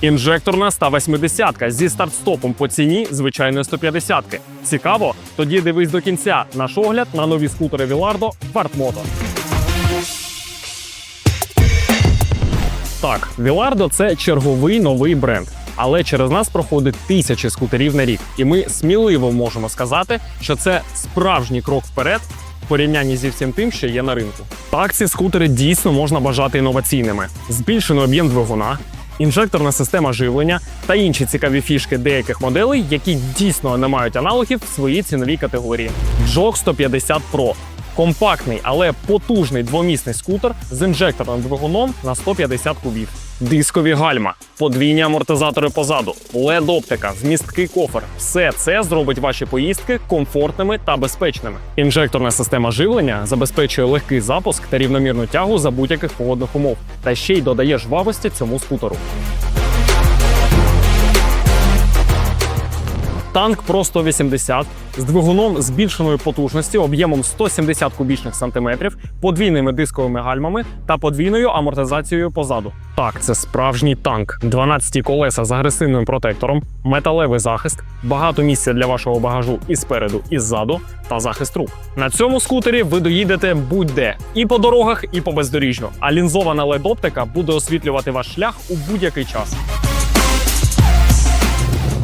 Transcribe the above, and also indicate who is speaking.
Speaker 1: Інжекторна 180 зі старт-стопом по ціні звичайної 150-ки. Цікаво? Тоді дивись до кінця наш огляд на нові скутери Вілардо Вартмото. Так, Вілардо це черговий новий бренд. Але через нас проходить тисячі скутерів на рік, і ми сміливо можемо сказати, що це справжній крок вперед в порівнянні зі всім тим, що є на ринку. Так, ці скутери дійсно можна бажати інноваційними: збільшений об'єм двигуна, інжекторна система живлення та інші цікаві фішки деяких моделей, які дійсно не мають аналогів в своїй ціновій категорії. Jog 150 Pro компактний, але потужний двомісний скутер з інжекторним двигуном на 150 кубів. Дискові гальма, подвійні амортизатори позаду, led оптика вмісткий кофер. Все це зробить ваші поїздки комфортними та безпечними. Інжекторна система живлення забезпечує легкий запуск та рівномірну тягу за будь-яких погодних умов, та ще й додає жвавості цьому скутеру. Танк Pro 180 з двигуном збільшеної потужності об'ємом 170 кубічних сантиметрів, подвійними дисковими гальмами та подвійною амортизацією позаду. Так, це справжній танк, 12 колеса з агресивним протектором, металевий захист, багато місця для вашого багажу і спереду, і ззаду, та захист рук. На цьому скутері ви доїдете будь-де і по дорогах, і по бездоріжжю. А лінзована LED-оптика буде освітлювати ваш шлях у будь-який час.